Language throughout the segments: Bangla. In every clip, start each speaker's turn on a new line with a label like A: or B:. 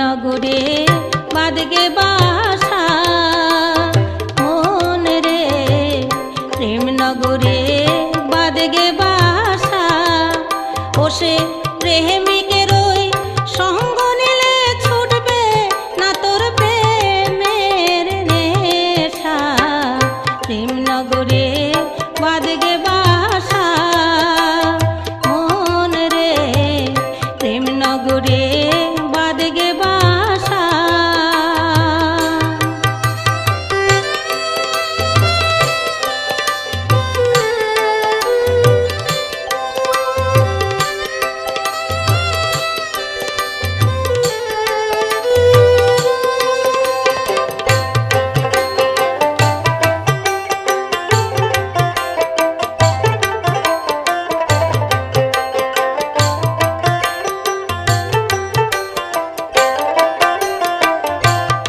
A: নগরে বাদগে বাসা। মন রে প্রেম নগরে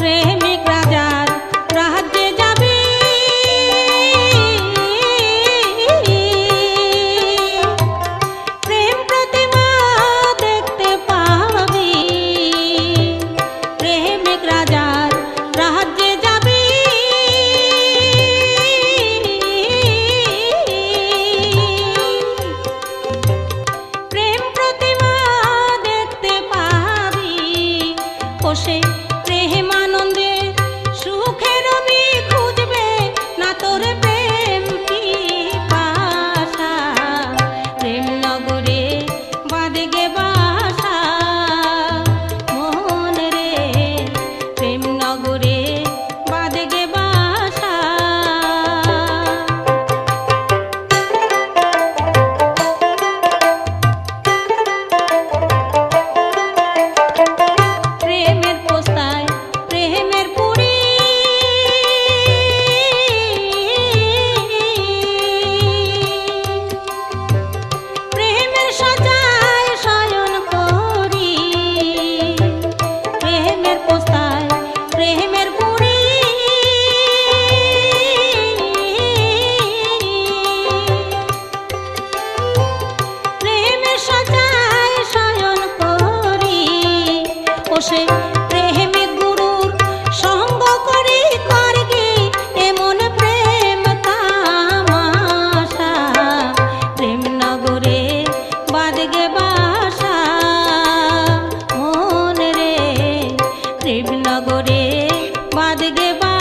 A: প্রেমিক রাজার রাজ্যে যাবি। প্রেম প্রতিমা দেখতে পাবি। প্রেমিক রাজার রাজ্যে যাবি। প্রেম প্রতিমা দেখতে পাবি। কোষে প্রেমানন্দে নগরে বাদগে বা